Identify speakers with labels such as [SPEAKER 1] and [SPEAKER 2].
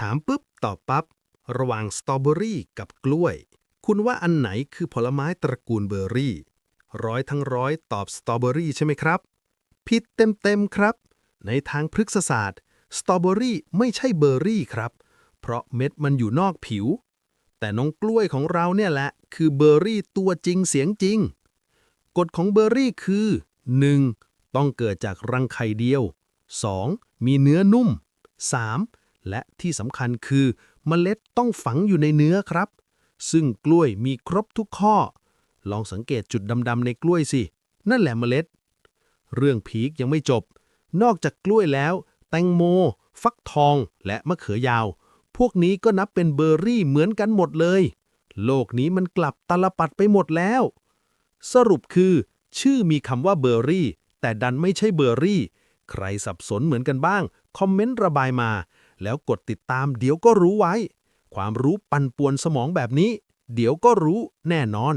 [SPEAKER 1] ถามปุ๊บตอบปั๊บระหว่างสตรอเบอรี่กับกล้วย คุณว่าอันไหนคือผลไม้ตระกูลเบอร์รี่ ร้อยทั้งร้อยตอบสตรอเบอรี่ใช่ไหมครับ ผิดเต็มๆครับ ในทางพฤกษศาสตร์ สตรอเบอรี่ไม่ใช่เบอร์รี่ครับ เพราะเม็ดมันอยู่นอกผิว แต่น้องกล้วยของเราเนี่ยแหละ คือเบอร์รี่ตัวจริงเสียงจริง กฎของเบอร์รี่คือ 1. ต้องเกิดจากรังไข่เดียว 2. มีเนื้อนุ่ม 3. และที่สำคัญคือเมล็ดต้องฝังอยู่ในเนื้อครับ ซึ่งกล้วยมีครบทุกข้อ ลองสังเกตจุดดำๆในกล้วยสิ นั่นแหละเมล็ด เรื่องพีคยังไม่จบ นอกจากกล้วยแล้ว แตงโม ฟักทองและมะเขือยาว พวกนี้ก็นับเป็นเบอร์รี่เหมือนกันหมดเลย โลกนี้มันกลับตลปัดไปหมดแล้ว สรุปคือ ชื่อมีคำว่าเบอร์รี่ แต่ดันไม่ใช่เบอร์รี่ ใครสับสนเหมือนกันบ้าง คอมเมนต์ระบายมา แล้วกดติดตามเดี๋ยวก็รู้ไว้ ความรู้ปั่นป่วนสมองแบบนี้ เดี๋ยวก็รู้แน่นอน